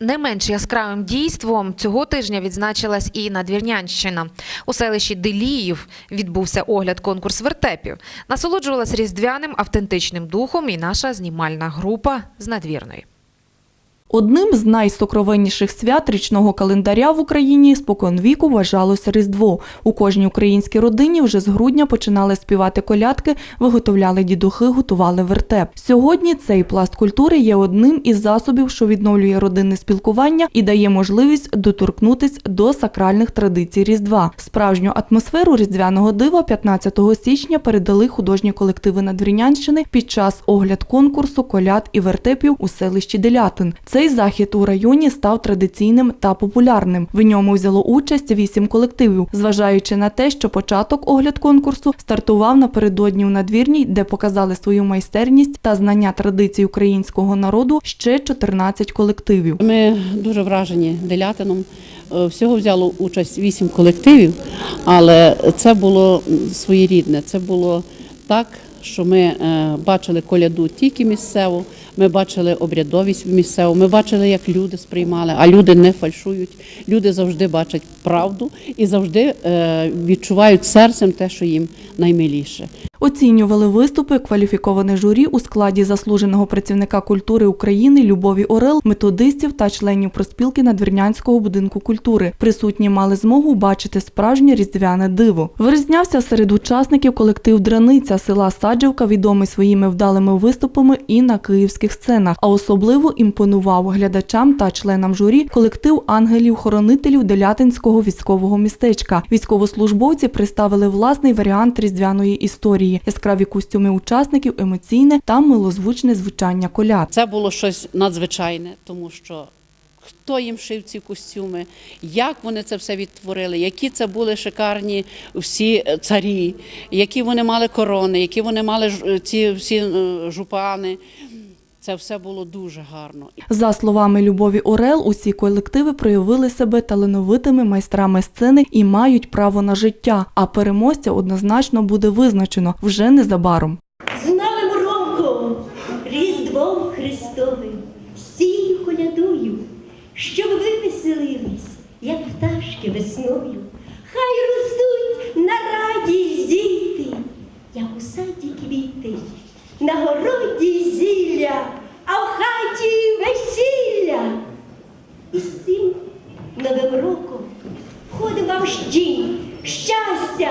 Не менш яскравим дійством цього тижня відзначилась і Надвірнянщина. У селищі Деліїв відбувся огляд конкурс вертепів. Насолоджувалась різдвяним автентичним духом і наша знімальна група з надвірної. Одним з найсокровенніших свят річного календаря в Україні споконвіку вважалося Різдво. У кожній українській родині вже з грудня починали співати колядки, виготовляли дідухи, готували вертеп. Сьогодні цей пласт культури є одним із засобів, що відновлює родинне спілкування і дає можливість доторкнутись до сакральних традицій Різдва. Справжню атмосферу різдвяного дива 15 січня передали художні колективи Надвірнянщини під час огляд конкурсу коляд і вертепів у селищі Делятин. Цей захід у районі став традиційним та популярним. В ньому взяло участь вісім колективів, зважаючи на те, що початок огляд конкурсу стартував напередодні у надвірній, де показали свою майстерність та знання традицій українського народу ще 14 колективів. Ми дуже вражені делятином. Е, Всього взяло участь вісім колективів, але це було своєрідне. Це було так, що ми е, бачили коляду тільки місцеву, ми бачили обрядовість місцеву, ми бачили, як люди сприймали, а люди не фальшують. Люди завжди бачать правду і завжди е, відчувають серцем те, що їм наймиліше. Оцінювали виступи кваліфіковане журі у складі заслуженого працівника культури України Любові Орел, методистів та членів проспілки Надвірнянського будинку культури. Присутні мали змогу бачити справжнє різдвяне диво. Вирізнявся серед учасників колектив Драниця села Саджівка, відомий своїми вдалими виступами і на київських сценах. А особливо імпонував глядачам та членам журі колектив ангелів-хоронителів Делятинського військового містечка. Військовослужбовці представили власний варіант різдвяної історії, яскраві костюми учасників, емоційне та милозвучне звучання коляд. Це було щось надзвичайне, тому що хто їм шив ці костюми, як вони це все відтворили, які це були шикарні всі царі, які вони мали корони, які вони мали ці всі е, жупани. Це все було дуже гарно. За словами Любові Орел, усі колективи проявили себе талановитими майстрами сцени і мають право на життя. А переможця однозначно буде визначено вже незабаром. З Новим роком, Різдвом Христовим, сію колядую, щоб ви веселились, як пташки весною. Хай ростуть на радість діти, як у саді квіти, на день, щастя,